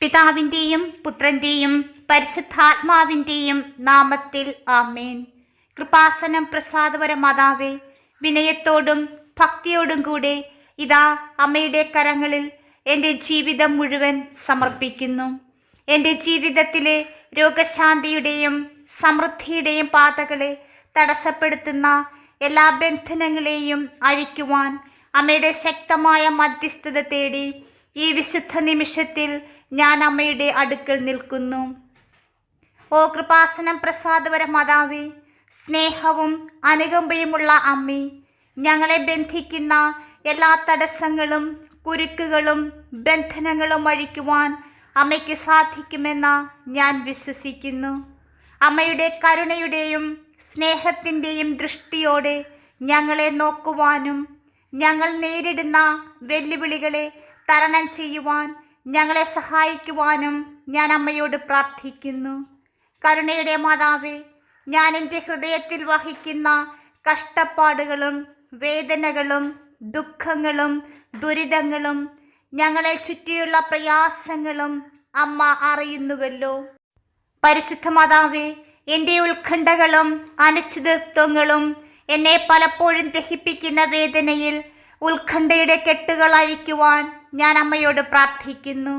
പിതാവിന്റെയും പുത്രന്റെയും പരിശുദ്ധാത്മാവിന്റെയും നാമത്തിൽ ആമേൻ. കൃപാസനം പ്രസാദപര മാതാവേ വിനയത്തോടും ഭക്തിയോടും കൂടെ ഇതാ അമ്മയുടെ കരങ്ങളിൽ എന്റെ ജീവിതം മുഴുവൻ സമർപ്പിക്കുന്നു. എന്റെ ജീവിതത്തിലെ രോഗശാന്തിയുടെയും സമൃദ്ധിയുടെയും പാതകളെ തടസ്സപ്പെടുത്തുന്ന എല്ലാ ബന്ധനങ്ങളെയും അഴിക്കുവാൻ അമ്മയുടെ ശക്തമായ മധ്യസ്ഥത തേടി ഈ വിശുദ്ധ നിമിഷത്തിൽ ഞാൻ അമ്മയുടെ അടുക്കൽ നിൽക്കുന്നു. ഓ കൃപാസനം പ്രസാദപര മാതാവേ സ്നേഹവും അനുകമ്പയുമുള്ള അമ്മി ഞങ്ങളെ ബന്ധിക്കുന്ന എല്ലാ തടസ്സങ്ങളും കുരുക്കുകളും ബന്ധനങ്ങളും അഴിക്കുവാൻ അമ്മയ്ക്ക് സാധിക്കുമെന്ന ഞാൻ വിശ്വസിക്കുന്നു. അമ്മയുടെ കരുണയുടെയും സ്നേഹത്തിന്റെയും ദൃഷ്ടിയോടെ ഞങ്ങളെ നോക്കുവാനും ഞങ്ങൾ നേരിടുന്ന വെല്ലുവിളികളെ തരണം ചെയ്യുവാൻ ഞങ്ങളെ സഹായിക്കുവാനും ഞാൻ അമ്മയോട് പ്രാർത്ഥിക്കുന്നു. കരുണയുടെ മാതാവേ ഞാൻ എന്റെ ഹൃദയത്തിൽ വഹിക്കുന്ന കഷ്ടപ്പാടുകളും വേദനകളും ദുഃഖങ്ങളും ദുരിതങ്ങളും ഞങ്ങളെ ചുറ്റിയുള്ള പ്രയാസങ്ങളും അമ്മ അറിയുന്നുവല്ലോ. പരിശുദ്ധ മാതാവേ എന്റെ ഉത്കണ്ഠകളും അനിശ്ചിതത്വങ്ങളും എന്നെ പലപ്പോഴും ദഹിപ്പിക്കുന്ന വേദനയിൽ ഉത്കണ്ഠയുടെ കെട്ടുകൾ അഴിക്കുവാൻ ഞാൻ അമ്മയോട് പ്രാർത്ഥിക്കുന്നു.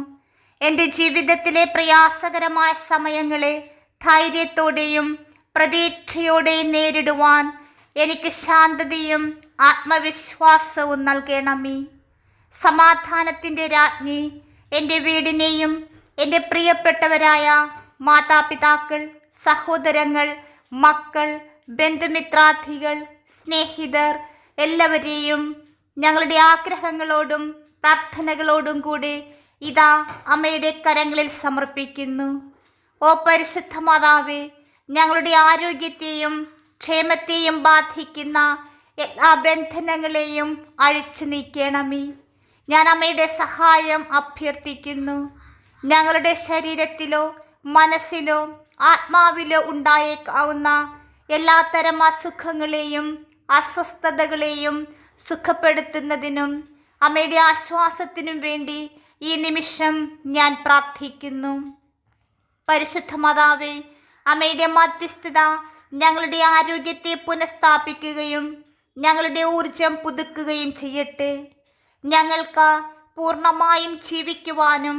എന്റെ ജീവിതത്തിലെ പ്രയാസകരമായ സമയങ്ങളെ ധൈര്യത്തോടെയും പ്രതീക്ഷയോടെയും നേരിടുവാൻ എനിക്ക് ശാന്തതയും ആത്മവിശ്വാസവും നൽകണമേ. സമാധാനത്തിന്റെ രാജ്ഞി എന്റെ വീടിനെയും എന്റെ പ്രിയപ്പെട്ടവരായ മാതാപിതാക്കൾ സഹോദരങ്ങൾ മക്കൾ ബന്ധുമിത്രാർത്ഥികൾ സ്നേഹിതർ എല്ലാവരെയും ഞങ്ങളുടെ ആഗ്രഹങ്ങളോടും പ്രാർത്ഥനകളോടും കൂടി ഇതാ അമ്മയുടെ കരങ്ങളിൽ സമർപ്പിക്കുന്നു. ഓ പരിശുദ്ധ മാതാവേ ഞങ്ങളുടെ ആരോഗ്യത്തെയും ക്ഷേമത്തെയും ബാധിക്കുന്ന എല്ലാ ബന്ധനങ്ങളെയും അഴിച്ചു നീക്കണമേ. ഞാൻ അമ്മയുടെ സഹായം അഭ്യർത്ഥിക്കുന്നു. ഞങ്ങളുടെ ശരീരത്തിലോ മനസ്സിലോ ആത്മാവിലോ ഉണ്ടായേക്കാവുന്ന എല്ലാത്തരം അസുഖങ്ങളെയും അസ്വസ്ഥതകളെയും സുഖപ്പെടുത്തുന്നതിനും അമ്മയുടെ ആശ്വാസത്തിനും വേണ്ടി ഈ നിമിഷം ഞാൻ പ്രാർത്ഥിക്കുന്നു. പരിശുദ്ധ മാതാവേ അമ്മയുടെ മധ്യസ്ഥത ഞങ്ങളുടെ ആരോഗ്യത്തെ പുനഃസ്ഥാപിക്കുകയും ഞങ്ങളുടെ ഊർജം പുതുക്കുകയും ചെയ്യട്ടെ. ഞങ്ങൾക്ക് പൂർണമായും ജീവിക്കുവാനും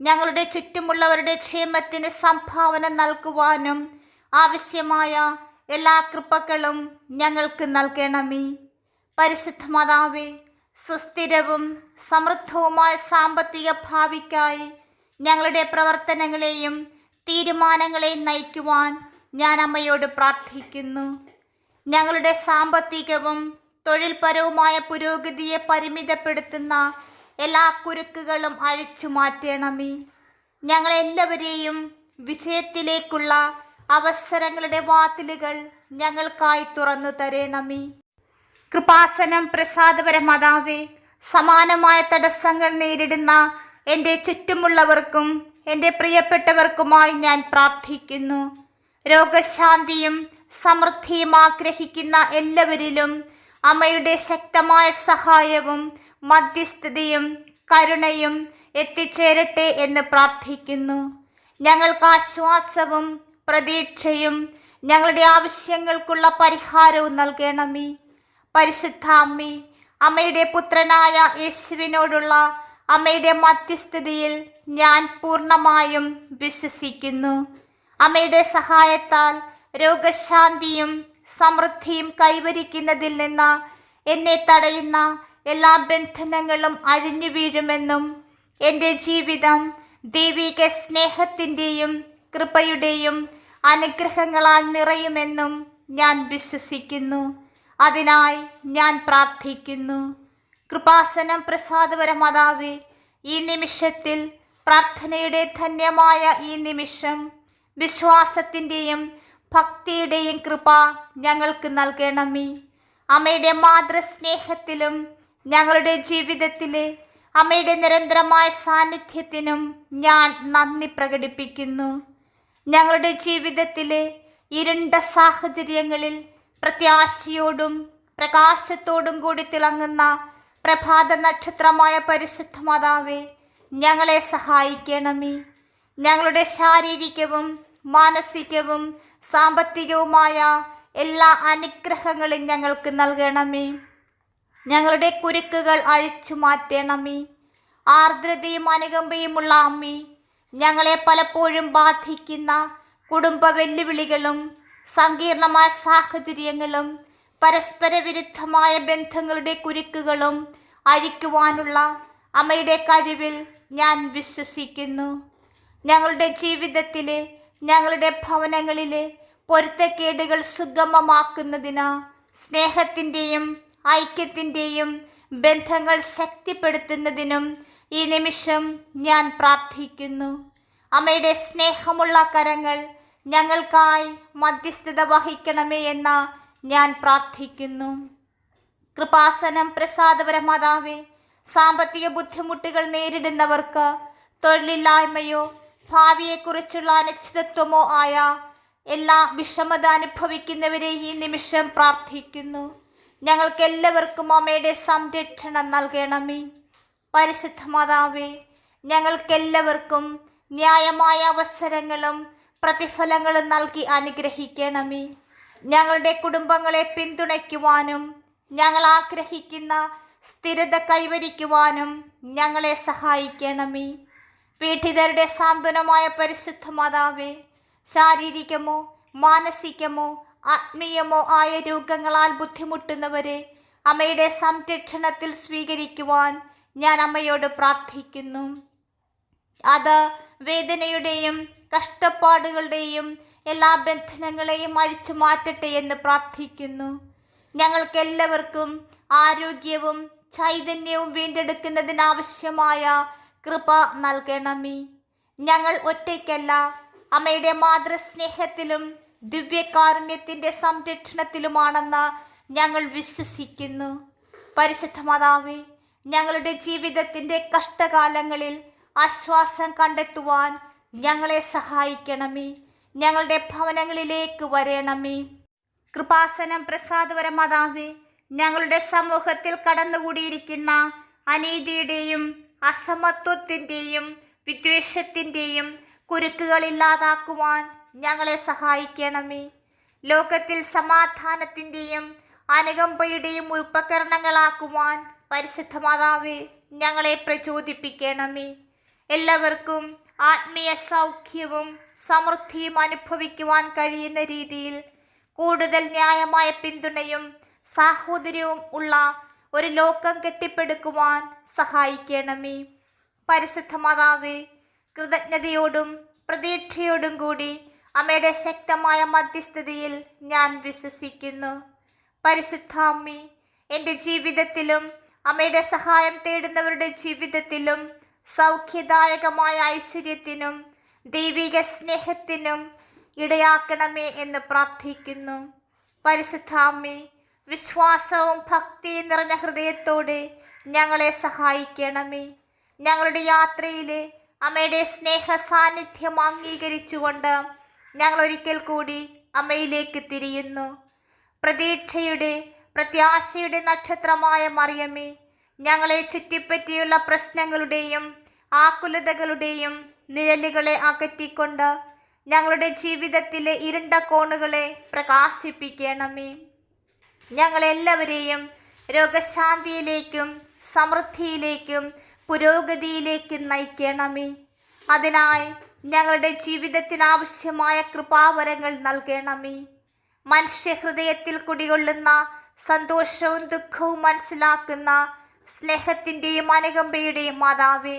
ഞങ്ങളുടെ ചുറ്റുമുള്ളവരുടെ ക്ഷേമത്തിന് സംഭാവന നൽകുവാനും ആവശ്യമായ എല്ലാ കൃപകളും ഞങ്ങൾക്ക് നൽകണമേ. പരിശുദ്ധ മാതാവേ സുസ്ഥിരവും സമൃദ്ധവുമായ സാമ്പത്തിക ഭാവിക്കായി ഞങ്ങളുടെ പ്രവർത്തനങ്ങളെയും തീരുമാനങ്ങളെയും നയിക്കുവാൻ ഞാൻ അമ്മയോട് പ്രാർത്ഥിക്കുന്നു. ഞങ്ങളുടെ സാമ്പത്തികവും തൊഴിൽപരവുമായ പുരോഗതിയെ പരിമിതപ്പെടുത്തുന്ന എല്ലാ കുരുക്കുകളും അഴിച്ചു മാറ്റണമേ. ഞങ്ങളെല്ലാവരെയും വിജയത്തിലേക്കുള്ള അവസരങ്ങളുടെ വാതിലുകൾ ഞങ്ങൾക്കായി തുറന്നു തരണമേ. കൃപാസനം പ്രസാദപര മാതാവേ സമാനമായ തടസ്സങ്ങൾ നേരിടുന്ന എന്റെ ചുറ്റുമുള്ളവർക്കും എന്റെ പ്രിയപ്പെട്ടവർക്കുമായി ഞാൻ പ്രാർത്ഥിക്കുന്നു. രോഗശാന്തിയും സമൃദ്ധിയും ആഗ്രഹിക്കുന്ന എല്ലാവരിലും അമ്മയുടെ ശക്തമായ സഹായവും മധ്യസ്ഥതയും കരുണയും എത്തിച്ചേരട്ടെ എന്ന് പ്രാർത്ഥിക്കുന്നു. ഞങ്ങൾക്ക് ആശ്വാസവും പ്രതീക്ഷയും ഞങ്ങളുടെ ആവശ്യങ്ങൾക്കുള്ള പരിഹാരവും നൽകണമേ. പരിശുദ്ധ അമ്മി അമ്മയുടെ പുത്രനായ യേശുവിനോടുള്ള അമ്മയുടെ മധ്യസ്ഥിതിയിൽ ഞാൻ പൂർണമായും വിശ്വസിക്കുന്നു. അമ്മയുടെ സഹായത്താൽ രോഗശാന്തിയും സമൃദ്ധിയും കൈവരിക്കുന്നതിൽ നിന്ന് എന്നെ തടയുന്ന എല്ലാ ബന്ധനങ്ങളും അഴിഞ്ഞു വീഴുമെന്നും എന്റെ ജീവിതം ദൈവിക സ്നേഹത്തിന്റെയും കൃപയുടെയും അനുഗ്രഹങ്ങളാൽ നിറയുമെന്നും ഞാൻ വിശ്വസിക്കുന്നു. അതിനായി ഞാൻ പ്രാർത്ഥിക്കുന്നു. കൃപാസനം പ്രസാദപര മാതാവേ ഈ നിമിഷത്തിൽ പ്രാർത്ഥനയുടെ ധന്യമായ ഈ നിമിഷം വിശ്വാസത്തിന്റെയും ഭക്തിയുടെയും കൃപ ഞങ്ങൾക്ക് നൽകണമേ. അമ്മയുടെ മാതൃസ്നേഹത്തിലും ഞങ്ങളുടെ ജീവിതത്തിലെ അമ്മയുടെ നിരന്തരമായ സാന്നിധ്യത്തിനും ഞാൻ നന്ദി പ്രകടിപ്പിക്കുന്നു. ഞങ്ങളുടെ ജീവിതത്തിലെ ഇരുണ്ട സാഹചര്യങ്ങളിൽ പ്രത്യാശയോടും പ്രകാശത്തോടും കൂടി തിളങ്ങുന്ന പ്രഭാത നക്ഷത്രമായ പരിശുദ്ധ മാതാവേ ഞങ്ങളെ സഹായിക്കണമേ. ഞങ്ങളുടെ ശാരീരികവും മാനസികവും സാമ്പത്തികവുമായ എല്ലാ അനുഗ്രഹങ്ങളും ഞങ്ങൾക്ക് നൽകണമേ. ഞങ്ങളുടെ കുരുക്കുകൾ അഴിച്ചു മാറ്റണമേ. ആർദ്രതയും അനുകമ്പയുമുള്ള അമ്മി ഞങ്ങളെ പലപ്പോഴും ബാധിക്കുന്ന കുടുംബ വെല്ലുവിളികളും സങ്കീർണമായ സാഹചര്യങ്ങളും പരസ്പര വിരുദ്ധമായ ബന്ധങ്ങളുടെ കുരുക്കുകളും അഴിക്കുവാനുള്ള അമ്മയുടെ കഴിവിൽ ഞാൻ വിശ്വസിക്കുന്നു. ഞങ്ങളുടെ ജീവിതത്തിലെ ഞങ്ങളുടെ ഭവനങ്ങളിലെ പൊരുത്തക്കേടുകൾ സുഗമമാക്കുന്നതിന് സ്നേഹത്തിന്റെയും ഐക്യത്തിന്റെയും ബന്ധങ്ങൾ ശക്തിപ്പെടുത്തുന്നതിനും ഈ നിമിഷം ഞാൻ പ്രാർത്ഥിക്കുന്നു. അമ്മയുടെ സ്നേഹമുള്ള കരങ്ങൾ ഞങ്ങൾക്കായി മധ്യസ്ഥത വഹിക്കണമേ എന്ന് ഞാൻ പ്രാർത്ഥിക്കുന്നു. കൃപാസനം പ്രസാദപരമാതാവേ സാമ്പത്തിക ബുദ്ധിമുട്ടുകൾ നേരിടുന്നവർക്ക് തൊഴിലില്ലായ്മയോ ഭാവിയെക്കുറിച്ചുള്ള അനിശ്ചിതത്വമോ ആയ എല്ലാ വിഷമത അനുഭവിക്കുന്നവരെ ഈ നിമിഷം പ്രാർത്ഥിക്കുന്നു. ഞങ്ങൾക്ക് എല്ലാവർക്കും അമ്മയുടെ സംരക്ഷണം നൽകണമേ. പരിശുദ്ധ മാതാവേ ഞങ്ങൾക്കെല്ലാവർക്കും ന്യായമായ അവസരങ്ങളും പ്രതിഫലങ്ങളും നൽകി അനുഗ്രഹിക്കണമേ. ഞങ്ങളുടെ കുടുംബങ്ങളെ പിന്തുണയ്ക്കുവാനും ഞങ്ങൾ ആഗ്രഹിക്കുന്ന സ്ഥിരത കൈവരിക്കുവാനും ഞങ്ങളെ സഹായിക്കണമേ. പീഡിതരുടെ സാന്ത്വനമായ പരിശുദ്ധ മാതാവേ ശാരീരികമോ മാനസികമോ ആത്മീയമോ ആയ രോഗങ്ങളാൽ ബുദ്ധിമുട്ടുന്നവരെ അമ്മയുടെ സംരക്ഷണത്തിൽ സ്വീകരിക്കുവാൻ ഞാൻ അമ്മയോട് പ്രാർത്ഥിക്കുന്നു. അത് വേദനയുടെയും കഷ്ടപ്പാടുകളുടെയും എല്ലാ ബന്ധനങ്ങളെയും അഴിച്ചു മാറ്റട്ടെ എന്ന് പ്രാർത്ഥിക്കുന്നു. ഞങ്ങൾക്ക് എല്ലാവർക്കും ആരോഗ്യവും ചൈതന്യവും വീണ്ടെടുക്കുന്നതിനാവശ്യമായ കൃപ നൽകണമേ. ഞങ്ങൾ ഒറ്റയ്ക്കല്ല അമ്മയുടെ മാതൃസ്നേഹത്തിലും ദിവ്യകാരുണ്യത്തിന്റെ സംരക്ഷണത്തിലുമാണെന്ന് ഞങ്ങൾ വിശ്വസിക്കുന്നു. പരിശുദ്ധ മാതാവേ ഞങ്ങളുടെ ജീവിതത്തിന്റെ കഷ്ടകാലങ്ങളിൽ ആശ്വാസം കണ്ടെത്തുവാൻ ഞങ്ങളെ സഹായിക്കണമേ. ഞങ്ങളുടെ ഭവനങ്ങളിലേക്ക് വരണമേ. കൃപാസനം പ്രസാദപരമാതാവേ ഞങ്ങളുടെ സമൂഹത്തിൽ കടന്നുകൂടിയിരിക്കുന്ന അനീതിയുടെയും അസമത്വത്തിന്റെയും വിദ്വേഷത്തിന്റെയും കുരുക്കുകൾ ഇല്ലാതാക്കുവാൻ ഞങ്ങളെ സഹായിക്കണമേ. ലോകത്തിൽ സമാധാനത്തിന്റെയും അനുകമ്പയുടെയും ഉപകരണങ്ങളാക്കുവാൻ പരിശുദ്ധ മാതാവേ ഞങ്ങളെ പ്രചോദിപ്പിക്കണമേ. എല്ലാവർക്കും ആത്മീയ സൗഖ്യവും സമൃദ്ധിയും അനുഭവിക്കുവാൻ കഴിയുന്ന രീതിയിൽ കൂടുതൽ ന്യായമായ പിന്തുണയും സാഹോദര്യവും ഉള്ള ഒരു ലോകം കെട്ടിപ്പടുക്കുവാൻ സഹായിക്കണമേ. പരിശുദ്ധ മാതാവേ കൃതജ്ഞതയോടും പ്രതീക്ഷയോടും കൂടി അമ്മയുടെ ശക്തമായ മധ്യസ്ഥതയിൽ ഞാൻ വിശ്വസിക്കുന്നു. പരിശുദ്ധ അമ്മി എന്റെ ജീവിതത്തിലും അമ്മയുടെ സഹായം തേടുന്നവരുടെ ജീവിതത്തിലും സൗഖ്യദായകമായ ഐശ്വര്യത്തിനും ദൈവിക സ്നേഹത്തിനും ഇടയാക്കണമേ എന്ന് പ്രാർത്ഥിക്കുന്നു. പരിശുദ്ധാമി വിശ്വാസവും ഭക്തിയും നിറഞ്ഞ ഹൃദയത്തോടെ ഞങ്ങളെ സഹായിക്കണമേ. ഞങ്ങളുടെ യാത്രയിലെ അമ്മയുടെ സ്നേഹ സാന്നിധ്യം അംഗീകരിച്ചുകൊണ്ട് ഞങ്ങൾ ഒരിക്കൽ കൂടി അമ്മയിലേക്ക് തിരിയുന്നു. പ്രതീക്ഷയുടെ പ്രത്യാശയുടെ നക്ഷത്രമായ മറിയമേ ഞങ്ങളെ ചുറ്റിപ്പറ്റിയുള്ള പ്രശ്നങ്ങളുടെയും ആകുലതകളുടെയും നിഴലുകളെ അകറ്റിക്കൊണ്ട് ഞങ്ങളുടെ ജീവിതത്തിലെ ഇരുണ്ട കോണുകളെ പ്രകാശിപ്പിക്കണമേ. ഞങ്ങളെല്ലാവരെയും രോഗശാന്തിയിലേക്കും സമൃദ്ധിയിലേക്കും പുരോഗതിയിലേക്കും നയിക്കണമേ. അതിനായി ഞങ്ങളുടെ ജീവിതത്തിനാവശ്യമായ കൃപാവരങ്ങൾ നൽകണമേ. മനുഷ്യഹൃദയത്തിൽ കുടികൊള്ളുന്ന സന്തോഷവും ദുഃഖവും മനസ്സിലാക്കുന്ന സ്നേഹത്തിന്റെയും അനുകമ്പയുടെയും മാതാവേ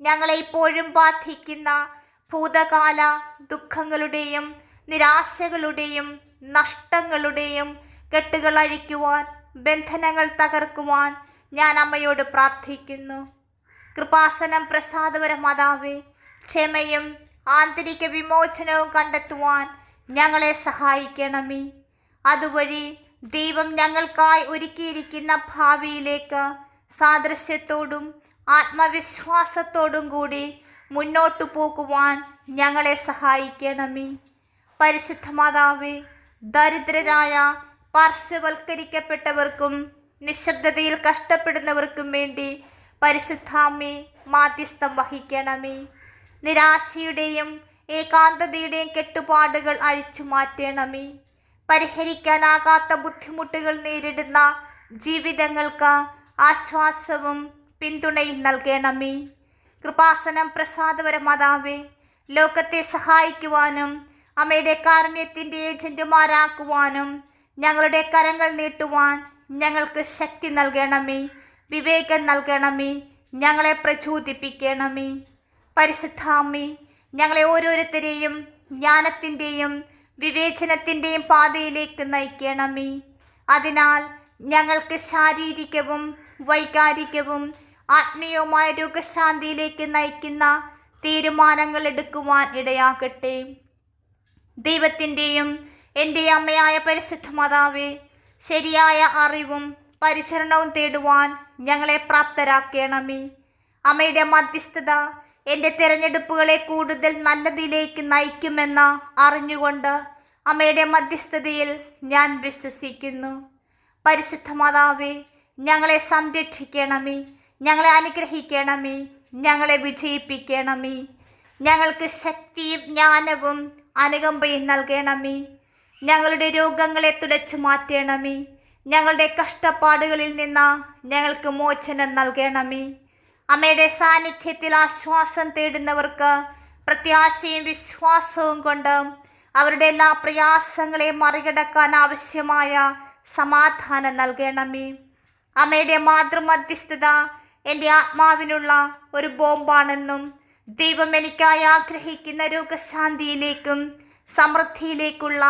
ഞങ്ങളെ ഇപ്പോഴും ബാധിക്കുന്ന ഭൂതകാല ദുഃഖങ്ങളുടെയും നിരാശകളുടെയും നഷ്ടങ്ങളുടെയും കെട്ടുകൾ അഴിക്കുവാൻ ബന്ധനങ്ങൾ തകർക്കുവാൻ ഞാൻ അമ്മയോട് പ്രാർത്ഥിക്കുന്നു. കൃപാസനം പ്രസാദപര മാതാവേ ക്ഷമയും ആന്തരിക വിമോചനവും കണ്ടെത്തുവാൻ ഞങ്ങളെ സഹായിക്കണമേ. അതുവഴി ദൈവം ഞങ്ങൾക്കായി ഒരുക്കിയിരിക്കുന്ന ഭാവിയിലേക്ക് സാദൃശ്യത്തോടും ആത്മവിശ്വാസത്തോടും കൂടി മുന്നോട്ടു പോകുവാൻ ഞങ്ങളെ സഹായിക്കണമേ. പരിശുദ്ധ മാതാവേ ദരിദ്രരായ പാർശ്വവൽക്കരിക്കപ്പെട്ടവർക്കും നിശബ്ദതയിൽ കഷ്ടപ്പെടുന്നവർക്കും വേണ്ടി പരിശുദ്ധാമ്മേ മാധ്യസ്ഥം വഹിക്കണമേ. നിരാശയുടെയും ഏകാന്തതയുടെയും കെട്ടുപാടുകൾ അഴിച്ചു മാറ്റണമേ. പരിഹരിക്കാനാകാത്ത ബുദ്ധിമുട്ടുകൾ നേരിടുന്ന ജീവിതങ്ങൾക്ക് ആശ്വാസവും പിന്തുണയും നൽകണമേ. കൃപാസനം പ്രസാദപരമാതാവേ ലോകത്തെ സഹായിക്കുവാനും അമ്മയുടെ കാരുണ്യത്തിന്റെ ഏജന്റുമാരാക്കുവാനും ഞങ്ങളുടെ കരങ്ങൾ നീട്ടുവാൻ ഞങ്ങൾക്ക് ശക്തി നൽകണമേ. വിവേകം നൽകണമേ ഞങ്ങളെ പ്രചോദിപ്പിക്കണമേ. പരിശുദ്ധാമ്മേ ഞങ്ങളെ ഓരോരുത്തരെയും ജ്ഞാനത്തിന്റെയും വിവേചനത്തിന്റെയും പാതയിലേക്ക് നയിക്കണമേ. അതിനാൽ ഞങ്ങൾക്ക് ശാരീരികവും വൈകാരികവും ആത്മീയവുമായ രോഗശാന്തിയിലേക്ക് നയിക്കുന്ന തീരുമാനങ്ങൾ എടുക്കുവാൻ ഇടയാകട്ടെ. ദൈവത്തിന്റെയും എന്റെ അമ്മയായ പരിശുദ്ധ മാതാവേ ശരിയായ അറിവും പരിചരണവും തേടുവാൻ ഞങ്ങളെ പ്രാപ്തരാക്കണമേ. അമ്മയുടെ മധ്യസ്ഥത എന്റെ തിരഞ്ഞെടുപ്പുകളെ കൂടുതൽ നല്ലതിലേക്ക് നയിക്കുമെന്ന് അറിഞ്ഞുകൊണ്ട് അമ്മയുടെ മധ്യസ്ഥതയിൽ ഞാൻ വിശ്വസിക്കുന്നു. പരിശുദ്ധ മാതാവേ ഞങ്ങളെ സംരക്ഷിക്കണമേ. ഞങ്ങളെ അനുഗ്രഹിക്കണമേ ഞങ്ങളെ വിജയിപ്പിക്കണമേ. ഞങ്ങൾക്ക് ശക്തിയും ജ്ഞാനവും അനുകമ്പയും നൽകണമേ. ഞങ്ങളുടെ രോഗങ്ങളെ തുടച്ചു മാറ്റണമേ. ഞങ്ങളുടെ കഷ്ടപ്പാടുകളിൽ നിന്ന് ഞങ്ങൾക്ക് മോചനം നൽകണമേ. അമ്മയുടെ സാന്നിധ്യത്തിൽ ആശ്വാസം തേടുന്നവർക്ക് പ്രത്യാശയും വിശ്വാസവും കൊണ്ട് അവരുടെ എല്ലാ പ്രയാസങ്ങളെയും മറികടക്കാൻ ആവശ്യമായ സമാധാനം നൽകണമേ. അമ്മയുടെ മാതൃമധ്യസ്ഥത എന്റെ ആത്മാവിനുള്ള ഒരു ബോംബാണെന്നും ദൈവം എനിക്കായി ആഗ്രഹിക്കുന്ന രോഗശാന്തിയിലേക്കും സമൃദ്ധിയിലേക്കുള്ള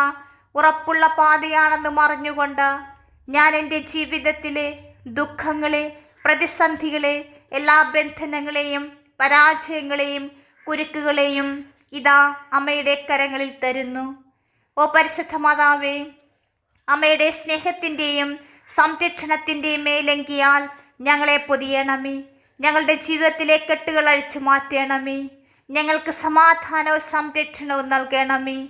ഉറപ്പുള്ള പാതയാണെന്നും അറിഞ്ഞുകൊണ്ട് ഞാൻ എന്റെ ജീവിതത്തിലെ ദുഃഖങ്ങളെ പ്രതിസന്ധികളെ എല്ലാ ബന്ധനങ്ങളെയും പരാജയങ്ങളെയും കുരുക്കുകളെയും ഇതാ അമ്മയുടെ കരങ്ങളിൽ തരുന്നു. ഓ പരിശുദ്ധ മാതാവേ അമ്മയുടെ സ്നേഹത്തിന്റെയും സംരക്ഷണത്തിന്റെയും മേലങ്കിയാൽ ഞങ്ങളെ പൊതിയണമേ. ഞങ്ങളുടെ ജീവിതത്തിലെ കെട്ടുകൾ അഴിച്ചു മാറ്റണമേ. ഞങ്ങൾക്ക് സമാധാനവും സംരക്ഷണവും നൽകണമേ.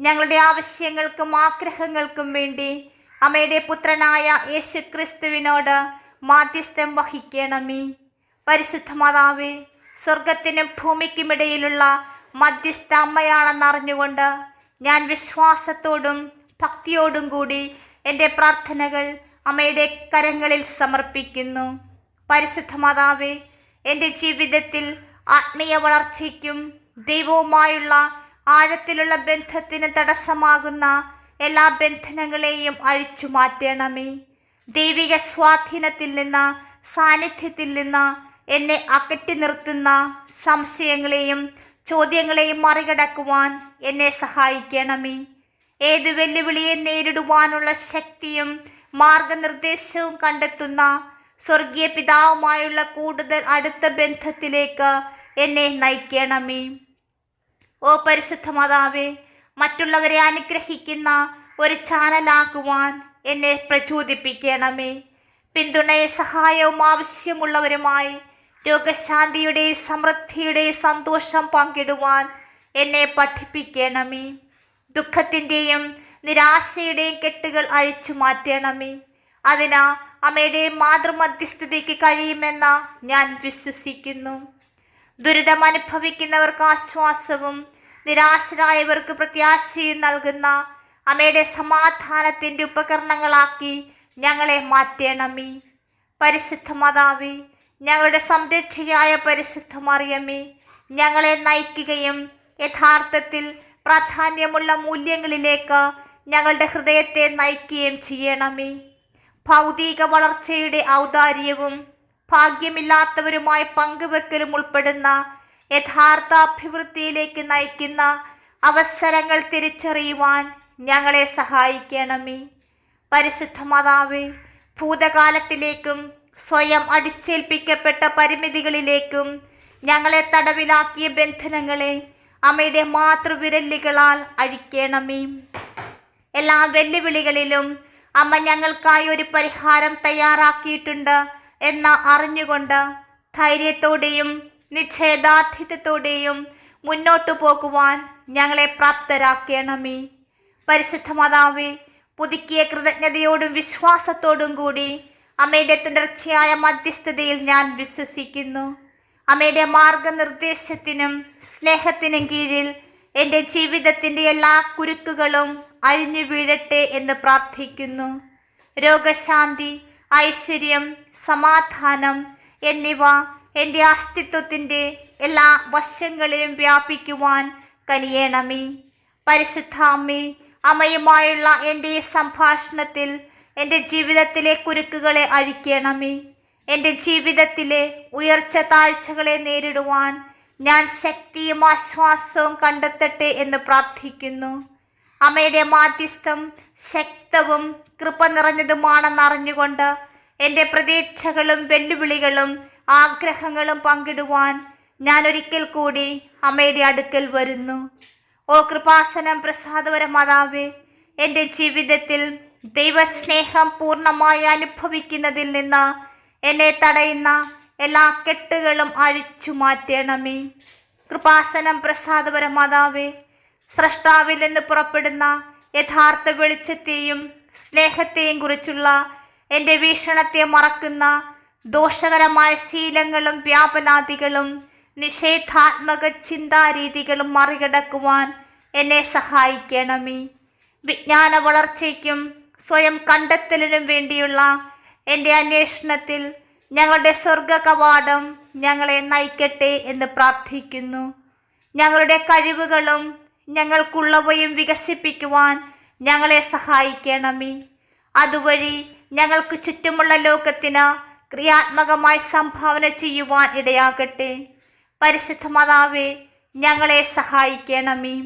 ഞങ്ങളുടെ ആവശ്യങ്ങൾക്കും ആഗ്രഹങ്ങൾക്കും വേണ്ടി അമ്മയുടെ പുത്രനായ യേശു ക്രിസ്തുവിനോട് മാധ്യസ്ഥം വഹിക്കണമേ. പരിശുദ്ധ മാതാവേ സ്വർഗത്തിനും ഭൂമിക്കുമിടയിലുള്ള മധ്യസ്ഥ അമ്മയാണെന്നറിഞ്ഞുകൊണ്ട് ഞാൻ വിശ്വാസത്തോടും ഭക്തിയോടും കൂടി എന്റെ പ്രാർത്ഥനകൾ അമ്മയുടെ കരങ്ങളിൽ സമർപ്പിക്കുന്നു. പരിശുദ്ധ മാതാവേ എന്റെ ജീവിതത്തിൽ ആത്മീയ വളർച്ചയ്ക്കും ദൈവവുമായുള്ള ആഴത്തിലുള്ള ബന്ധത്തിന് തടസ്സമാകുന്ന എല്ലാ ബന്ധനങ്ങളെയും അഴിച്ചു മാറ്റണമേ. ദൈവിക സ്വാധീനത്തിൽ നിന്ന് സാന്നിധ്യത്തിൽ നിന്ന് എന്നെ അകറ്റി നിർത്തുന്ന സംശയങ്ങളെയും ചോദ്യങ്ങളെയും മറികടക്കുവാൻ എന്നെ സഹായിക്കണമേ. ഏത് വെല്ലുവിളിയെ നേരിടുവാനുള്ള ശക്തിയും മാർഗനിർദ്ദേശവും കണ്ടെത്തുന്ന സ്വർഗീയ പിതാവുമായുള്ള കൂടുതൽ അടുത്ത ബന്ധത്തിലേക്ക് എന്നെ നയിക്കണമേ. ഓ പരിശുദ്ധ മാതാവേ മറ്റുള്ളവരെ അനുഗ്രഹിക്കുന്ന ഒരു ചാനലാക്കുവാൻ എന്നെ പ്രചോദിപ്പിക്കണമേ. പിന്തുണയും സഹായവും ആവശ്യമുള്ളവരുമായി രോഗശാന്തിയുടെ സമൃദ്ധിയുടെ സന്തോഷം പങ്കിടുവാൻ എന്നെ പഠിപ്പിക്കണമേ. ദുഃഖത്തിന്റെയും നിരാശയുടെയും കെട്ടുകൾ അഴിച്ചു മാറ്റണമേ. അതിനാ അമ്മയുടെ മാതൃമധ്യസ്ഥതയ്ക്ക് കഴിയുമെന്ന ഞാൻ വിശ്വസിക്കുന്നു. ദുരിതം അനുഭവിക്കുന്നവർക്ക് ആശ്വാസവും നിരാശരായവർക്ക് പ്രത്യാശയും നൽകുന്ന അമ്മയുടെ സമാധാനത്തിന്റെ ഉപകരണങ്ങളാക്കി ഞങ്ങളെ മാറ്റണമേ. പരിശുദ്ധ മാതാവി ഞങ്ങളുടെ സംരക്ഷയായ പരിശുദ്ധ മറിയമേ ഞങ്ങളെ നയിക്കുകയും യഥാർത്ഥത്തിൽ പ്രാധാന്യമുള്ള മൂല്യങ്ങളിലേക്ക് ഞങ്ങളുടെ ഹൃദയത്തെ നയിക്കുകയും ചെയ്യണമേ. ഭൗതിക വളർച്ചയുടെ ഔദാര്യവും ഭാഗ്യമില്ലാത്തവരുമായി പങ്കുവെക്കലും ഉൾപ്പെടുന്ന യഥാർത്ഥ അഭിവൃദ്ധിയിലേക്ക് നയിക്കുന്ന അവസരങ്ങൾ തിരിച്ചറിയുവാൻ ഞങ്ങളെ സഹായിക്കണമേ. പരിശുദ്ധ മാതാവേ ഭൂതകാലത്തിലേക്കും സ്വയം അടിച്ചേൽപ്പിക്കപ്പെട്ട പരിമിതികളിലേക്കും ഞങ്ങളെ തടവിലാക്കിയ ബന്ധനങ്ങളെ അമ്മയുടെ മാതൃവിരലുകളാൽ അഴിക്കണമേ. എല്ലാ വെല്ലുവിളികളിലും അമ്മ ഞങ്ങൾക്കായി ഒരു പരിഹാരം തയ്യാറാക്കിയിട്ടുണ്ട് എന്ന് അറിഞ്ഞുകൊണ്ട് ധൈര്യത്തോടെയും നിശ്ചയദാർഢ്യത്തോടെയും മുന്നോട്ടു പോകുവാൻ ഞങ്ങളെ പ്രാപ്തരാക്കണമേ. പരിശുദ്ധ മാതാവേ പുതുക്കിയ കൃതജ്ഞതയോടും വിശ്വാസത്തോടും കൂടി അമ്മയുടെ തുടർച്ചയായ മധ്യസ്ഥതയിൽ ഞാൻ വിശ്വസിക്കുന്നു. അമ്മയുടെ മാർഗനിർദ്ദേശത്തിനും സ്നേഹത്തിനും കീഴിൽ എന്റെ ജീവിതത്തിന്റെ എല്ലാ കുരുക്കുകളും അഴിഞ്ഞു വീഴട്ടെ എന്ന് പ്രാർത്ഥിക്കുന്നു. രോഗശാന്തി ഐശ്വര്യം സമാധാനം എന്നിവ എന്റെ അസ്തിത്വത്തിന്റെ എല്ലാ വശങ്ങളിലും വ്യാപിക്കുവാൻ കനിയേണമേ. പരിശുദ്ധ അമ്മേ അമ്മയുമായുള്ള എന്റെ ഈ സംഭാഷണത്തിൽ എന്റെ ജീവിതത്തിലെ കുരുക്കുകളെ അഴിക്കണമേ. എന്റെ ജീവിതത്തിലെ ഉയർച്ച താഴ്ചകളെ നേരിടുവാൻ ഞാൻ ശക്തിയും ആശ്വാസവും കണ്ടെത്തട്ടെ എന്ന് പ്രാർത്ഥിക്കുന്നു. അമ്മയുടെ മാധ്യസ്ഥം ശക്തവും കൃപ നിറഞ്ഞതുമാണെന്ന് അറിഞ്ഞുകൊണ്ട് എന്റെ പ്രതീക്ഷകളും വെല്ലുവിളികളും ആഗ്രഹങ്ങളും പങ്കിടുവാൻ ഞാൻ ഒരിക്കൽ കൂടി അമ്മയുടെ അടുക്കൽ വരുന്നു. ഓ കൃപാസനം പ്രസാദപര മാതാവേ എന്റെ ജീവിതത്തിൽ ദൈവസ്നേഹം പൂർണമായി അനുഭവിക്കുന്നതിൽ നിന്ന് എന്നെ തടയുന്ന എല്ലാ കെട്ടുകളും അഴിച്ചു മാറ്റണമേ കൃപാസനം പ്രസാദപര മാതാവേ സ്രഷ്ടാവിൽ നിന്ന് പുറപ്പെടുന്ന യഥാർത്ഥ വെളിച്ചത്തെയും സ്നേഹത്തെയും കുറിച്ചുള്ള എന്റെ വീക്ഷണത്തെ മറക്കുന്ന ദോഷകരമായ ശീലങ്ങളും വ്യാപനാദികളും നിഷേധാത്മക ചിന്താരീതികളും മറികടക്കുവാൻ എന്നെ സഹായിക്കണമേ. വിജ്ഞാന വളർച്ചയ്ക്കും സ്വയം കണ്ടെത്തലിനും വേണ്ടിയുള്ള എന്റെ അന്വേഷണത്തിൽ ഞങ്ങളുടെ സ്വർഗ കവാടം ഞങ്ങളെ നയിക്കട്ടെ എന്ന് പ്രാർത്ഥിക്കുന്നു. ഞങ്ങളുടെ കഴിവുകളും ഞങ്ങൾക്കുള്ളവയും വികസിപ്പിക്കുവാൻ ഞങ്ങളെ സഹായിക്കണമേ. അതുവഴി ഞങ്ങൾക്ക് ചുറ്റുമുള്ള ലോകത്തിന് ക്രിയാത്മകമായി സംഭാവന ചെയ്യുവാൻ ഇടയാകട്ടെ. പരിശുദ്ധ മാതാവേ ഞങ്ങളെ സഹായിക്കണമേ.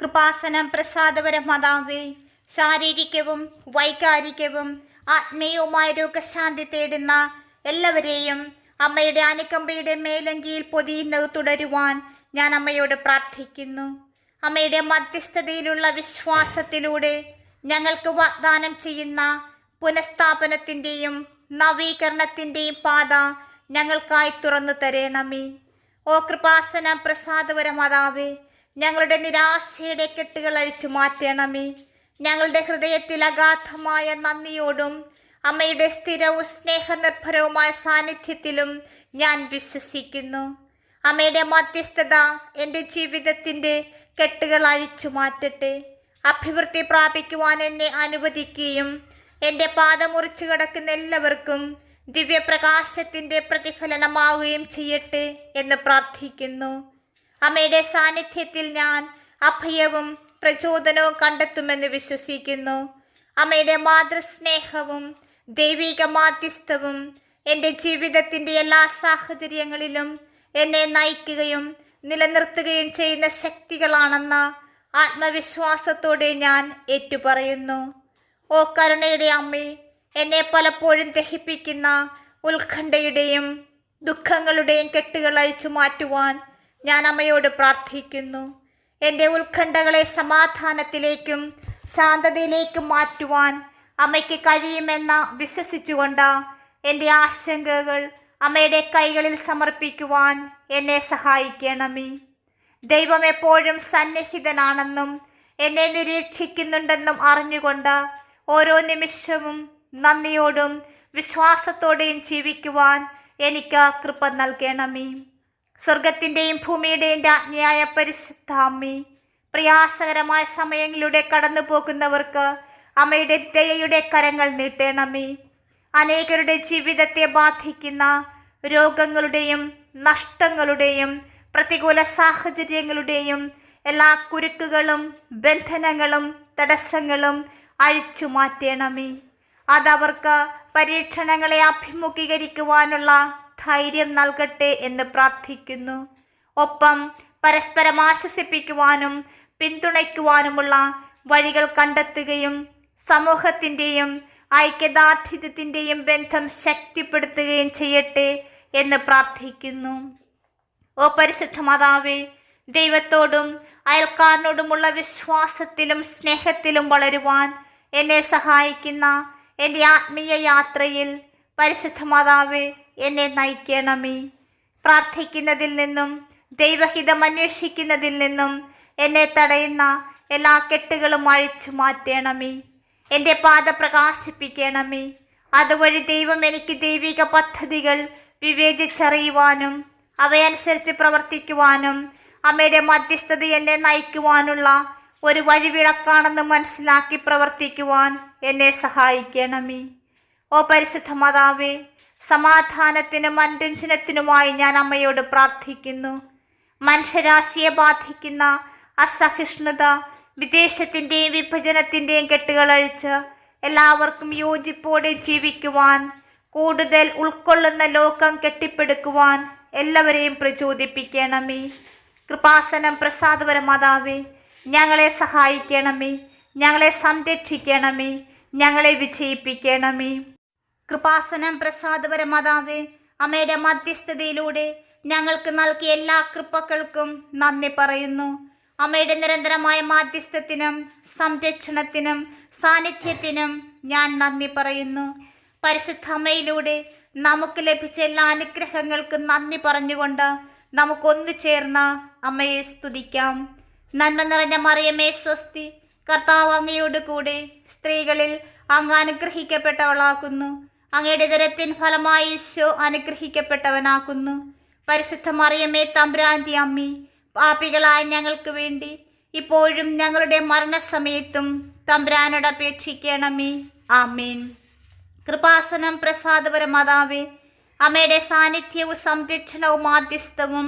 കൃപാസനം പ്രസാദപര മാതാവേ ശാരീരികവും വൈകാരികവും ആത്മീയവുമായ രോഗശാന്തി തേടുന്ന എല്ലാവരെയും അമ്മയുടെ അനുകമ്പയുടെ മേലങ്കിയിൽ പൊതിയുന്നത് തുടരുവാൻ ഞാൻ അമ്മയോട് പ്രാർത്ഥിക്കുന്നു. അമ്മയുടെ മധ്യസ്ഥതയിലുള്ള വിശ്വാസത്തിലൂടെ ഞങ്ങൾക്ക് വാഗ്ദാനം ചെയ്യുന്ന പുനഃസ്ഥാപനത്തിന്റെയും നവീകരണത്തിന്റെയും പാത ഞങ്ങൾക്കായി തുറന്നു തരണമേ. ഓ കൃപാസന പ്രസാദപരമാതാവേ ഞങ്ങളുടെ നിരാശയുടെ കെട്ടുകൾ അഴിച്ചു മാറ്റണമേ. ഞങ്ങളുടെ ഹൃദയത്തിൽ അഗാധമായ നന്ദിയോടും അമ്മയുടെ സ്ഥിരവും സ്നേഹനിർഭരവുമായ സാന്നിധ്യത്തിലും ഞാൻ വിശ്വസിക്കുന്നു. അമ്മയുടെ മധ്യസ്ഥത എന്റെ ജീവിതത്തിന്റെ കെട്ടുകൾ അഴിച്ചു മാറ്റട്ടെ. അഭിവൃദ്ധി പ്രാപിക്കുവാൻ എന്നെ അനുവദിക്കുകയും എന്റെ പാത മുറിച്ചു കിടക്കുന്ന എല്ലാവർക്കും ദിവ്യപ്രകാശത്തിന്റെ പ്രതിഫലനമാവുകയും ചെയ്യട്ടെ എന്ന് പ്രാർത്ഥിക്കുന്നു. അമ്മയുടെ സാന്നിധ്യത്തിൽ ഞാൻ അഭയവും പ്രചോദനവും കണ്ടെത്തുമെന്ന് വിശ്വസിക്കുന്നു. അമ്മയുടെ മാതൃസ്നേഹവും ദൈവിക മാധ്യസ്ഥവും എന്റെ ജീവിതത്തിന്റെ എല്ലാ സാഹചര്യങ്ങളിലും എന്നെ നയിക്കുകയും നിലനിർത്തുകയും ചെയ്യുന്ന ശക്തികളാണെന്ന ആത്മവിശ്വാസത്തോടെ ഞാൻ ഏറ്റുപറയുന്നു. ഓ കരുണയുടെ അമ്മേ എന്നെ പലപ്പോഴും ദഹിപ്പിക്കുന്ന ഉത്കണ്ഠയുടെയും ദുഃഖങ്ങളുടെയും കെട്ടുകൾ അഴിച്ചു മാറ്റുവാൻ ഞാൻ അമ്മയോട് പ്രാർത്ഥിക്കുന്നു. എന്റെ ഉത്കണ്ഠകളെ സമാധാനത്തിലേക്കും ശാന്തതയിലേക്കും മാറ്റുവാൻ അമ്മയ്ക്ക് കഴിയുമെന്ന വിശ്വസിച്ചുകൊണ്ട് എന്റെ ആശങ്കകൾ അമ്മയുടെ കൈകളിൽ സമർപ്പിക്കുവാൻ എന്നെ സഹായിക്കണമേ. ദൈവം എപ്പോഴും സന്നിഹിതനാണെന്നും എന്നെ നിരീക്ഷിക്കുന്നുണ്ടെന്നും അറിഞ്ഞുകൊണ്ട് ഓരോ നിമിഷവും നന്ദിയോടും വിശ്വാസത്തോടെയും ജീവിക്കുവാൻ എനിക്ക് കൃപ നൽകണമേ. സ്വർഗത്തിന്റെയും ഭൂമിയുടെയും രാജ്ഞിയായ പരിശുദ്ധാമ്മി പ്രയാസകരമായ സമയങ്ങളിലൂടെ കടന്നു പോകുന്നവർക്ക് അമ്മയുടെ ദയയുടെ കരങ്ങൾ നീട്ടണമേ. അനേകരുടെ ജീവിതത്തെ ബാധിക്കുന്ന രോഗങ്ങളുടെയും നഷ്ടങ്ങളുടെയും പ്രതികൂല സാഹചര്യങ്ങളുടെയും എല്ലാ കുരുക്കുകളും ബന്ധനങ്ങളും തടസ്സങ്ങളും അഴിച്ചു മാറ്റണമേ. അതവർക്ക് പരീക്ഷണങ്ങളെ അഭിമുഖീകരിക്കുവാനുള്ള ധൈര്യം നൽകട്ടെ എന്ന് പ്രാർത്ഥിക്കുന്നു. ഒപ്പം പരസ്പരം ആശ്വസിപ്പിക്കുവാനും പിന്തുണയ്ക്കുവാനുമുള്ള വഴികൾ കണ്ടെത്തുകയും സമൂഹത്തിന്റെയും ഐക്യദാർഢ്യത്തിന്റെയും ബന്ധം ശക്തിപ്പെടുത്തുകയും ചെയ്യട്ടെ. എന്ന് പ്രാർത്ഥിക്കുന്നു. ഓ പരിശുദ്ധ മാതാവേ ദൈവത്തോടും അയൽക്കാരനോടുമുള്ള വിശ്വാസത്തിലും സ്നേഹത്തിലും വളരുവാൻ എന്നെ സഹായിക്കുന്ന എന്റെ ആത്മീയ യാത്രയിൽ പരിശുദ്ധ മാതാവ് എന്നെ നയിക്കണമേ. പ്രാർത്ഥിക്കുന്നതിൽ നിന്നും ദൈവഹിതം അന്വേഷിക്കുന്നതിൽ നിന്നും എന്നെ തടയുന്ന എല്ലാ കെട്ടുകളും അഴിച്ചു മാറ്റണമേ. എന്റെ പാത പ്രകാശിപ്പിക്കണമേ. അതുവഴി ദൈവം എനിക്ക് ദൈവിക പദ്ധതികൾ വിവേചിച്ചറിയുവാനും അവയനുസരിച്ച് പ്രവർത്തിക്കുവാനും അമ്മയുടെ മധ്യസ്ഥത എന്നെ നയിക്കുവാനുള്ള ഒരു വഴിവിളക്കാണെന്ന് മനസ്സിലാക്കി പ്രവർത്തിക്കുവാൻ എന്നെ സഹായിക്കണമേ. ഓ പരിശുദ്ധ മാതാവേ സമാധാനത്തിനും അനുരഞ്ജനത്തിനുമായി ഞാൻ അമ്മയോട് പ്രാർത്ഥിക്കുന്നു. മനുഷ്യരാശിയെ ബാധിക്കുന്ന അസഹിഷ്ണുത വിദേശത്തിന്റെയും വിഭജനത്തിന്റെയും കെട്ടുകളഴിച്ച് എല്ലാവർക്കും യോജിപ്പോടെ ജീവിക്കുവാൻ കൂടുതൽ ഉൾക്കൊള്ളുന്ന ലോകം കെട്ടിപ്പടുക്കുവാൻ എല്ലാവരെയും പ്രചോദിപ്പിക്കണമേ. കൃപാസനം പ്രസാദപര മാതാവേ ഞങ്ങളെ സഹായിക്കണമേ ഞങ്ങളെ സംരക്ഷിക്കണമേ ഞങ്ങളെ വിജയിപ്പിക്കണമേ. കൃപാസനം പ്രസാദപര മാതാവേ അമ്മയുടെ മധ്യസ്ഥതയിലൂടെ ഞങ്ങൾക്ക് നൽകിയ എല്ലാ കൃപകൾക്കും നന്ദി പറയുന്നു. അമ്മയുടെ നിരന്തരമായ മാധ്യസ്ഥത്തിനും സംരക്ഷണത്തിനും സാന്നിധ്യത്തിനും ഞാൻ നന്ദി പറയുന്നു. പരിശുദ്ധ അമ്മയിലൂടെ നമുക്ക് ലഭിച്ച എല്ലാ അനുഗ്രഹങ്ങൾക്കും നന്ദി പറഞ്ഞുകൊണ്ട് നമുക്കൊന്നു ചേർന്ന അമ്മയെ സ്തുതിക്കാം. നന്മ നിറഞ്ഞ മറിയമേ സ്വസ്തി. കർത്താവ് അങ്ങയോട് കൂടെ സ്ത്രീകളിൽ അങ്ങ് അനുഗ്രഹിക്കപ്പെട്ടവളാക്കുന്നു. അങ്ങയുടെ ദരത്തിൻ ഫലമായി ഈശോ അനുഗ്രഹിക്കപ്പെട്ടവനാക്കുന്നു. പരിശുദ്ധ മറിയമേ തമ്പ്രാന്തി അമ്മി പാപികളായ ഞങ്ങൾക്ക് വേണ്ടി ഇപ്പോഴും ഞങ്ങളുടെ മരണസമയത്തും തമ്പ്രാനോട് അപേക്ഷിക്കണമേ. ആമേൻ. കൃപാസനം പ്രസാദപര മാതാവേ അമ്മയുടെ സാന്നിധ്യവും സംരക്ഷണവും മാധ്യസ്ഥവും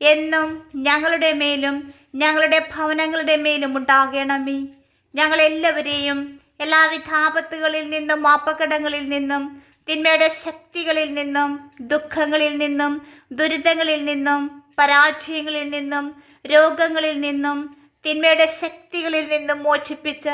എന്നും ഞങ്ങളുടെ മേലും ഞങ്ങളുടെ ഭവനങ്ങളുടെ മേലും ഉണ്ടാകണമേ. ഞങ്ങളെല്ലാവരെയും എല്ലാവിധ ആപത്തുകളിൽ നിന്നും അപകടങ്ങളിൽ നിന്നും തിന്മയുടെ ശക്തികളിൽ നിന്നും ദുഃഖങ്ങളിൽ നിന്നും ദുരിതങ്ങളിൽ നിന്നും പരാജയങ്ങളിൽ നിന്നും രോഗങ്ങളിൽ നിന്നും തിന്മയുടെ ശക്തികളിൽ നിന്നും മോചിപ്പിച്ച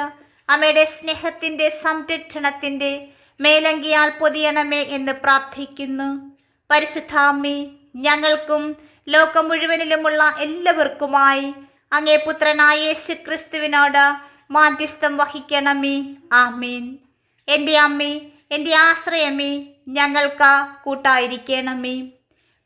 അമ്മയുടെ സ്നേഹത്തിന്റെ സംരക്ഷണത്തിന്റെ മേലങ്കിയാൽ പൊതിയണമേ എന്ന് പ്രാർത്ഥിക്കുന്നു. പരിശുദ്ധാമ്മി ഞങ്ങൾക്കും ലോകം മുഴുവനിലുമുള്ള എല്ലാവർക്കുമായി അങ്ങേ പുത്രനായ യേശു ക്രിസ്തുവിനോട് മാധ്യസ്ഥം വഹിക്കണമേ. ആമീൻ. എന്റെ അമ്മേ എന്റെ ആശ്രയമേ ഞങ്ങൾക്ക് കൂട്ടായിരിക്കണമേ.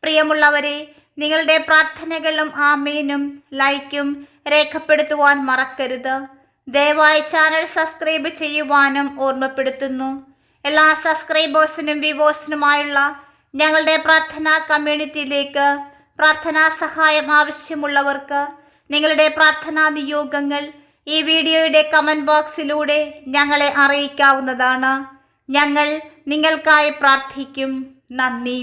പ്രിയമുള്ളവരെ നിങ്ങളുടെ പ്രാർത്ഥനകളും ആമീനും ലൈക്കും രേഖപ്പെടുത്തുവാൻ മറക്കരുത്. ദയവായി ചാനൽ സബ്സ്ക്രൈബ് ചെയ്യുവാനും ഓർമ്മപ്പെടുത്തുന്നു. എല്ലാ സബ്സ്ക്രൈബേഴ്സിനും വ്യൂവേഴ്സിനുമായുള്ള ഞങ്ങളുടെ പ്രാർത്ഥനാ കമ്മ്യൂണിറ്റിയിലേക്ക് പ്രാർത്ഥനാ സഹായം ആവശ്യമുള്ളവർക്ക് നിങ്ങളുടെ പ്രാർത്ഥനാ നിയോഗങ്ങൾ ഈ വീഡിയോയുടെ കമന്റ് ബോക്സിലൂടെ ഞങ്ങളെ അറിയിക്കാവുന്നതാണ്. ഞങ്ങൾ നിങ്ങൾക്കായി പ്രാർത്ഥിക്കും. നന്ദി.